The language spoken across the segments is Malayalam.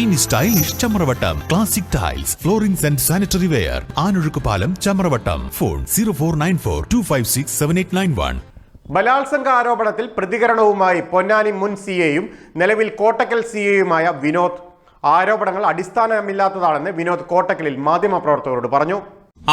ഇനി stylish Chamravattam. Classic tiles floorings and sanitary ware ആനൊഴുക്ക് പാലം Chamravattam. Phone zero four nine four two five six seven eight nine one ബലാത്സംഗ ആരോപണത്തിൽ പ്രതികരണവുമായി പൊന്നാനി മുൻ സി എയും നിലവിൽ കോട്ടക്കൽ സി എയുമായ വിനോദ്. ആരോപണങ്ങൾ അടിസ്ഥാനമില്ലാത്തതാണെന്ന് വിനോദ് കോട്ടക്കലിൽ മാധ്യമപ്രവർത്തകരോട് പറഞ്ഞു.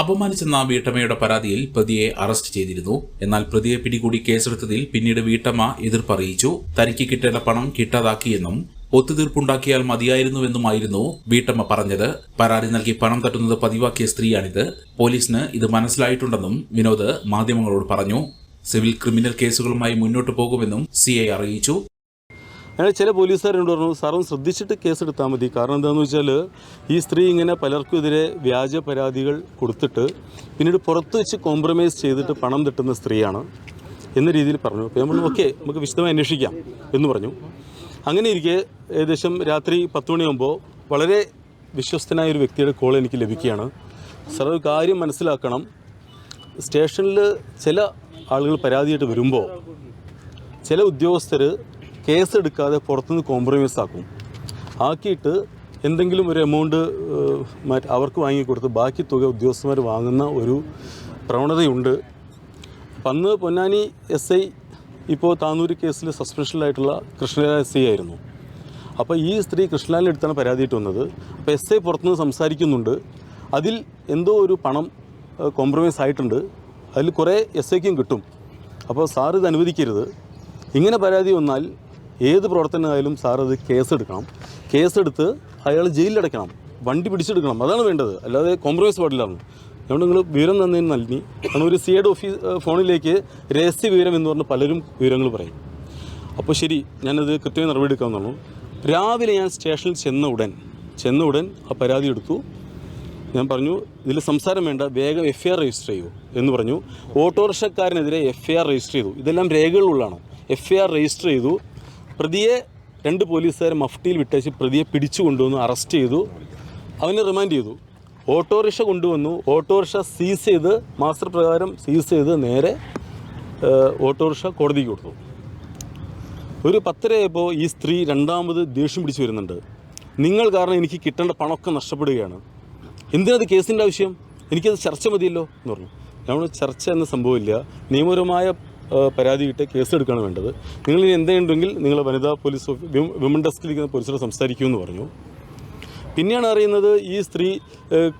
അപമാനിച്ചെന്ന വീട്ടമ്മയുടെ പരാതിയിൽ പ്രതിയെ അറസ്റ്റ് ചെയ്തിരുന്നു. എന്നാൽ പ്രതിയെ പിടികൂടി കേസെടുത്തതിൽ പിന്നീട് വീട്ടമ്മ എതിർപ്പറിയിച്ചു. തനിക്ക് കിട്ടേണ്ട പണം കിട്ടാതാക്കിയെന്നും ഒത്തുതീർപ്പുണ്ടാക്കിയാൽ മതിയായിരുന്നുവെന്നുമായിരുന്നു വീട്ടമ്മ പറഞ്ഞത്. പരാതി നൽകി പണം തട്ടുന്നത് പതിവാക്കിയ സ്ത്രീയാണിത്. പോലീസിന് ഇത് മനസ്സിലായിട്ടുണ്ടെന്നും വിനോദ് മാധ്യമങ്ങളോട് പറഞ്ഞു. സിവിൽ ക്രിമിനൽ കേസുകളുമായി മുന്നോട്ടു പോകുമെന്നും സി ഐ അറിയിച്ചു. അങ്ങനെ ചില പോലീസുകാരോട് പറഞ്ഞു സാറും ശ്രദ്ധിച്ചിട്ട് കേസെടുത്താൽ മതി. കാരണം എന്താണെന്ന് വെച്ചാൽ ഈ സ്ത്രീ ഇങ്ങനെ പലർക്കുമെതിരെ വ്യാജ പരാതികൾ കൊടുത്തിട്ട് പിന്നീട് പുറത്ത് വെച്ച് കോംപ്രമൈസ് ചെയ്തിട്ട് പണം തട്ടുന്ന സ്ത്രീയാണ് എന്ന രീതിയിൽ പറഞ്ഞു. അപ്പോൾ നമ്മൾ ഓക്കെ നമുക്ക് വിശദമായി അന്വേഷിക്കാം എന്ന് പറഞ്ഞു. അങ്ങനെ ഇരിക്കെ ഏകദേശം രാത്രി പത്ത് മണിയാകുമ്പോൾ വളരെ വിശ്വസ്തനായ ഒരു വ്യക്തിയുടെ കോൾ എനിക്ക് ലഭിക്കുകയാണ്. സാർ ഒരു കാര്യം മനസ്സിലാക്കണം. സ്റ്റേഷനിൽ ചില ആളുകൾ പരാതിയായിട്ട് വരുമ്പോൾ ചില ഉദ്യോഗസ്ഥർ കേസെടുക്കാതെ പുറത്തുനിന്ന് കോംപ്രമൈസ് ആക്കും. ആക്കിയിട്ട് എന്തെങ്കിലും ഒരു എമൗണ്ട് അവർക്ക് വാങ്ങിക്കൊടുത്ത് ബാക്കി തുക ഉദ്യോഗസ്ഥന്മാർ വാങ്ങുന്ന ഒരു പ്രവണതയുണ്ട്. അപ്പം അന്ന് പൊന്നാനി എസ് ഐ ഇപ്പോൾ താനൂരി കേസിൽ സസ്പെൻഷനിലായിട്ടുള്ള കൃഷ്ണലാൽ ഐ ആയിരുന്നു. അപ്പോൾ ഈ സ്ത്രീ കൃഷ്ണലാലിന്റെ അടുത്താണ് പരാതിയിട്ട് വന്നത് അപ്പോൾ എസ് ഐ പുറത്തുനിന്ന് സംസാരിക്കുന്നുണ്ട്. അതിൽ എന്തോ ഒരു പണം കോംപ്രമൈസ് ആയിട്ടുണ്ട്. അതിൽ കുറേ എസ് ഐക്കും കിട്ടും. അപ്പോൾ സാർ ഇത് അനുവദിക്കരുത്. ഇങ്ങനെ പരാതി വന്നാൽ ഏത് പ്രവർത്തനമായാലും സാർ അത് കേസെടുക്കണം. കേസെടുത്ത് അയാൾ ജയിലിലടയ്ക്കണം. വണ്ടി പിടിച്ചെടുക്കണം. അതാണ് വേണ്ടത്. അല്ലാതെ കോംപ്രമൈസ് പാടില്ലാന്ന് അതുകൊണ്ട് നിങ്ങൾ വിവരം തന്നതിന് നൽകി കാരണം ഒരു സി എഡ് ഓഫീസ് ഫോണിലേക്ക് രഹസ്യ വിവരം എന്ന് പറഞ്ഞ് പലരും വിവരങ്ങൾ പറയും. അപ്പോൾ ശരി ഞാനത് കൃത്യമായി നടപടി എടുക്കാമെന്നു രാവിലെ ഞാൻ സ്റ്റേഷനിൽ ചെന്ന ഉടൻ ചെന്ന ഉടൻ ആ പരാതി എടുത്തു. ഞാൻ പറഞ്ഞു ഇതിൽ സംസാരം വേണ്ട വേഗം എഫ് ഐ ആർ രജിസ്റ്റർ ചെയ്യൂ എന്ന് പറഞ്ഞു. ഓട്ടോറിക്ഷക്കാരനെതിരെ എഫ് ഐ ആർ രജിസ്റ്റർ ചെയ്തു. ഇതെല്ലാം രേഖകളുള്ളതാണ് എഫ് ഐ ആർ രജിസ്റ്റർ ചെയ്തു. പ്രതിയെ രണ്ട് പോലീസുകാരെ മഫ്റ്റിയിൽ വിട്ടേച്ച് പ്രതിയെ പിടിച്ചു കൊണ്ടുവന്ന് അറസ്റ്റ് ചെയ്തു. അവനെ റിമാൻഡ് ചെയ്തു. ഓട്ടോറിക്ഷ കൊണ്ടുവന്നു. ഓട്ടോറിക്ഷ സീസ് ചെയ്ത് മാസ്റ്റർ പ്രകാരം സീസ് ചെയ്ത് നേരെ ഓട്ടോറിക്ഷ കോടതിക്ക് കൊടുത്തു. ഒരു പത്തരയായപ്പോൾ ഈ സ്ത്രീ രണ്ടാമത് ദേഷ്യം പിടിച്ചു വരുന്നുണ്ട്. നിങ്ങൾ കാരണം എനിക്ക് കിട്ടേണ്ട പണമൊക്കെ നഷ്ടപ്പെടുകയാണ്. എന്തിനത് കേസിന്റെ ആവശ്യം? എനിക്കത് ചർച്ച മതിയല്ലോ എന്ന് പറഞ്ഞു. നമ്മൾ ചർച്ച എന്ന സംഭവമില്ല. നിയമപരമായ പരാതി കേസ് കേസെടുക്കുകയാണ് വേണ്ടത്. നിങ്ങൾ ഇനി എന്തെങ്കിലും നിങ്ങൾ വനിതാ പോലീസ് വിമൻ ഡെസ്കിലിരിക്കുന്ന പോലീസിനോട് സംസാരിക്കുമെന്ന് പറഞ്ഞു. പിന്നെയാണ് അറിയുന്നത് ഈ സ്ത്രീ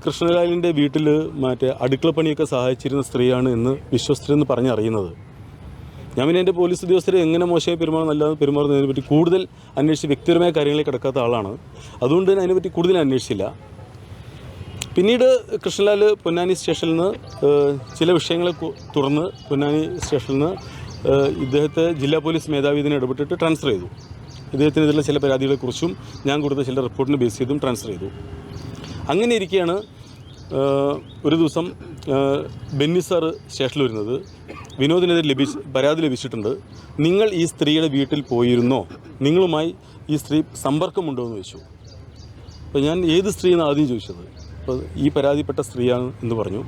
കൃഷ്ണലാലിന്റെ വീട്ടിൽ മറ്റേ അടുക്കളപ്പണിയൊക്കെ സഹായിച്ചിരുന്ന സ്ത്രീയാണ് എന്ന് വിശ്വസ്തരെന്ന് പറഞ്ഞറിയുന്നത് ഞാൻ പിന്നെ എന്റെ പോലീസ് ഉദ്യോഗസ്ഥരെ എങ്ങനെ മോശമായി പെരുമാറുന്ന അല്ലാതെ പെരുമാറുന്നതിനെ പറ്റി കൂടുതൽ അന്വേഷിച്ച് വ്യക്തിപരമായ കാര്യങ്ങളിൽ കിടക്കാത്ത ആളാണ്. അതുകൊണ്ട് തന്നെ അതിനെപ്പറ്റി കൂടുതൽ അന്വേഷിച്ചില്ല. പിന്നീട് കൃഷ്ണലാൽ പൊന്നാനി സ്റ്റേഷനിൽ നിന്ന് ചില വിഷയങ്ങളെ തുറന്ന് പൊന്നാനി സ്റ്റേഷനിൽ നിന്ന് ഇദ്ദേഹത്തെ ജില്ലാ പോലീസ് മേധാവി ഇതിനെ ഇടപെട്ടിട്ട് ട്രാൻസ്ഫർ ചെയ്തു. ഇദ്ദേഹത്തിനെതിരെ ചില പരാതികളെക്കുറിച്ചും ഞാൻ കൊടുത്ത ചില റിപ്പോർട്ടിന് ബേസ് ചെയ്തും ട്രാൻസ്ഫർ ചെയ്തു. അങ്ങനെ ഇരിക്കുകയാണ് ഒരു ദിവസം ബെന്നി സാറ് സ്റ്റേഷനിൽ വരുന്നത്. വിനോദിനെതിരെ ലഭിച്ച് പരാതി ലഭിച്ചിട്ടുണ്ട്. നിങ്ങൾ ഈ സ്ത്രീയുടെ വീട്ടിൽ പോയിരുന്നോ? നിങ്ങളുമായി ഈ സ്ത്രീ സമ്പർക്കമുണ്ടോ? എന്ന് ചോദിച്ചു. അപ്പോൾ ഞാൻ ഏത് സ്ത്രീയെന്ന് ആദ്യം ചോദിച്ചത്? അപ്പോൾ ഈ പരാതിപ്പെട്ട സ്ത്രീയാണ് എന്ന് പറഞ്ഞു.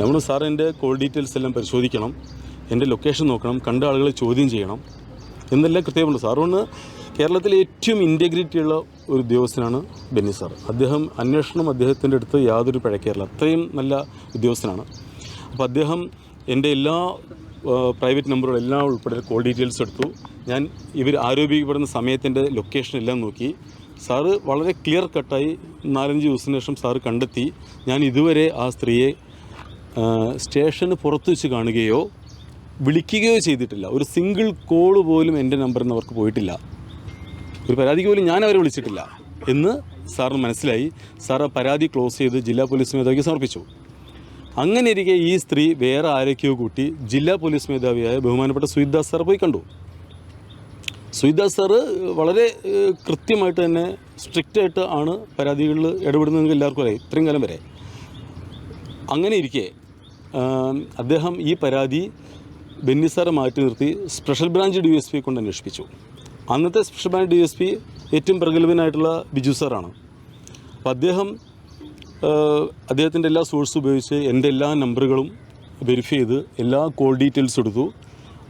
നമ്മൾ സാർ എന്റെ കോൾ ഡീറ്റെയിൽസ് എല്ലാം പരിശോധിക്കണം. എന്റെ ലൊക്കേഷൻ നോക്കണം. കണ്ട ആളുകളെ ചോദ്യം ചെയ്യണം. എന്നെല്ലാം കൃത്യമുണ്ട് സാറുകൊണ്ട് കേരളത്തിലെ ഏറ്റവും ഇന്റഗ്രിറ്റി ഉള്ള ഒരു ഉദ്യോഗസ്ഥനാണ് ബെന്നി സാർ അദ്ദേഹം അന്വേഷണം അദ്ദേഹത്തിന്റെ അടുത്ത് യാതൊരു പഴക്കേറില്ല. അത്രയും നല്ല ഉദ്യോഗസ്ഥനാണ്. അപ്പോൾ അദ്ദേഹം എന്റെ എല്ലാ പ്രൈവറ്റ് നമ്പറുകളും എല്ലാം ഉൾപ്പെടെ കോൾ ഡീറ്റെയിൽസ് എടുത്തു. ഞാൻ ഇവർ ആരോപിക്കപ്പെടുന്ന സമയത്തിന്റെ ലൊക്കേഷൻ എല്ലാം നോക്കി. സാറ് വളരെ ക്ലിയർ കട്ടായി നാലഞ്ച് ദിവസത്തിന് ശേഷം സാറ് കണ്ടെത്തി. ഞാൻ ഇതുവരെ ആ സ്ത്രീയെ സ്റ്റേഷന് പുറത്ത് വെച്ച് കാണുകയോ വിളിക്കുകയോ ചെയ്തിട്ടില്ല. ഒരു സിംഗിൾ കോൾ പോലും എന്റെ നമ്പറിൽ നിന്ന് അവർക്ക് പോയിട്ടില്ല. ഒരു പരാതിക്ക് പോലും ഞാൻ അവരെ വിളിച്ചിട്ടില്ല എന്ന് സാറിന് മനസ്സിലായി. സാർ പരാതി ക്ലോസ് ചെയ്ത് ജില്ലാ പോലീസ് മേധാവിക്ക് സമർപ്പിച്ചു. അങ്ങനെ ഇരിക്കെ ഈ സ്ത്രീ വേറെ ആരൊക്കെയോ കൂട്ടി ജില്ലാ പോലീസ് മേധാവിയായ ബഹുമാനപ്പെട്ട സുയിദാസ് സാർ പോയി കണ്ടു. സുയിദാസ് സാറ് വളരെ കൃത്യമായിട്ട് തന്നെ സ്ട്രിക്റ്റായിട്ട് ആണ് പരാതികളിൽ ഇടപെടുന്നതെങ്കിൽ എല്ലാവർക്കും അറിയാം ഇത്രയും കാലം വരെ. അങ്ങനെ ഇരിക്കെ അദ്ദേഹം ഈ പരാതി ബെന്നി സാറെ മാറ്റി നിർത്തി special branch D S P കൊണ്ട് അന്വേഷിപ്പിച്ചു. അന്നത്തെ special branch D S P ഏറ്റവും പ്രഗത്ഭനായിട്ടുള്ള ബിജു സാറാണ്. അപ്പം അദ്ദേഹം അദ്ദേഹത്തിന്റെ എല്ലാ സോഴ്സും ഉപയോഗിച്ച് എന്റെ എല്ലാ നമ്പറുകളും വെരിഫൈ ചെയ്ത് എല്ലാ കോൾ ഡീറ്റെയിൽസ് എടുത്തു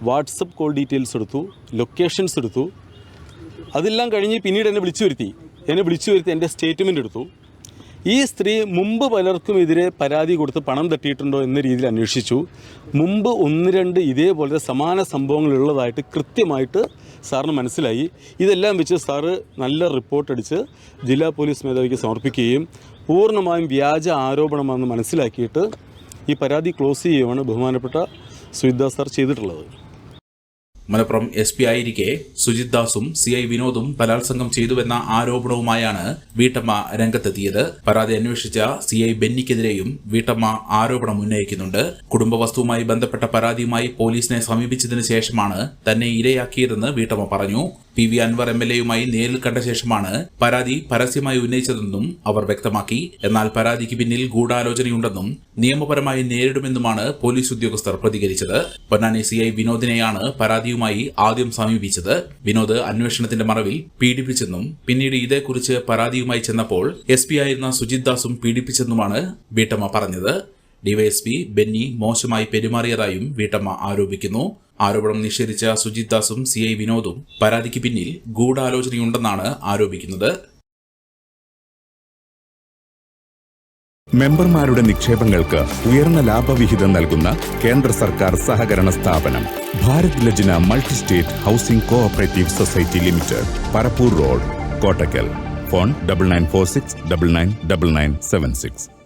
വാട്സപ്പ് കോൾ ഡീറ്റെയിൽസ് എടുത്തു ലൊക്കേഷൻസ് എടുത്തു. അതെല്ലാം കഴിഞ്ഞ് പിന്നീട് എന്നെ വിളിച്ചു വരുത്തി. എന്നെ വിളിച്ചു വരുത്തി എന്റെ സ്റ്റേറ്റ്മെന്റ് എടുത്തു. ഈ സ്ത്രീ മുമ്പ് പലർക്കും എതിരെ പരാതി കൊടുത്ത് പണം തട്ടിയിട്ടുണ്ടോ എന്ന രീതിയിൽ അന്വേഷിച്ചു. മുമ്പ് ഒന്ന് രണ്ട് ഇതേപോലെ സമാന സംഭവങ്ങളുള്ളതായിട്ട് കൃത്യമായിട്ട് സാറിന് മനസ്സിലായി. ഇതെല്ലാം വെച്ച് സാറ് നല്ല റിപ്പോർട്ട് അടിച്ച് ജില്ലാ പോലീസ് മേധാവിക്ക് സമർപ്പിക്കുകയും പൂർണമായും വ്യാജ ആരോപണമാണെന്ന് മനസ്സിലാക്കിയിട്ട് ഈ പരാതി ക്ലോസ് ചെയ്യുകയാണ് ബഹുമാനപ്പെട്ട സുജിത് ദാസ് സാർ ചെയ്തിട്ടുള്ളത്. മലപ്പുറം എസ് പി ആയിരിക്കെ സുജിത് ദാസും സി ഐ വിനോദും ബലാത്സംഗം ചെയ്തുവെന്ന ആരോപണവുമായാണ് വീട്ടമ്മ രംഗത്തെത്തിയത്. പരാതി അന്വേഷിച്ച സി ഐ ബെന്നിക്കെതിരെയും വീട്ടമ്മ ആരോപണം ഉന്നയിക്കുന്നുണ്ട്. കുടുംബ വസ്തുവുമായി ബന്ധപ്പെട്ട പരാതിയുമായി പോലീസിനെ സമീപിച്ചതിന് ശേഷമാണ് തന്നെ ഇരയാക്കിയതെന്ന് വീട്ടമ്മ പറഞ്ഞു. P V Anvar M L എയുമായി നേരിൽ കണ്ട ശേഷമാണ് പരാതി പരസ്യമായി ഉന്നയിച്ചതെന്നും അവർ വ്യക്തമാക്കി. എന്നാൽ പരാതിക്ക് പിന്നിൽ ഗൂഢാലോചനയുണ്ടെന്നും നിയമപരമായി നേരിടുമെന്നുമാണ് പോലീസ് ഉദ്യോഗസ്ഥർ പ്രതികരിച്ചത്. പൊന്നാനി സി ഐ വിനോദിനെയാണ് പരാതിയുമായി ആദ്യം സമീപിച്ചത്. വിനോദ് അന്വേഷണത്തിന്റെ മറവിൽ പീഡിപ്പിച്ചെന്നും പിന്നീട് ഇതേക്കുറിച്ച് പരാതിയുമായി ചെന്നപ്പോൾ എസ് പി ആയിരുന്ന സുജിത് ദാസും പീഡിപ്പിച്ചെന്നുമാണ് വീട്ടമ്മ പറഞ്ഞത്. ഡിവൈഎസ്പി ബെന്നി മോശമായി പെരുമാറിയതായും വീട്ടമ്മ ആരോപിക്കുന്നു. ആരോപണം നിഷേധിച്ച സുജിത് ദാസും സി ഐ വിനോദും പരാതിക്ക് പിന്നിൽ ഗൂഢാലോചനയുണ്ടെന്നാണ് ആരോപിക്കുന്നത്. മെമ്പർമാരുടെ നിക്ഷേപങ്ങൾക്ക് ഉയർന്ന ലാഭവിഹിതം നൽകുന്ന കേന്ദ്ര സർക്കാർ സഹകരണ സ്ഥാപനം Bharat Lajna multi state housing cooperative society limited Parappur road Kottakkal. Phone double nine four six double nine double nine seven six.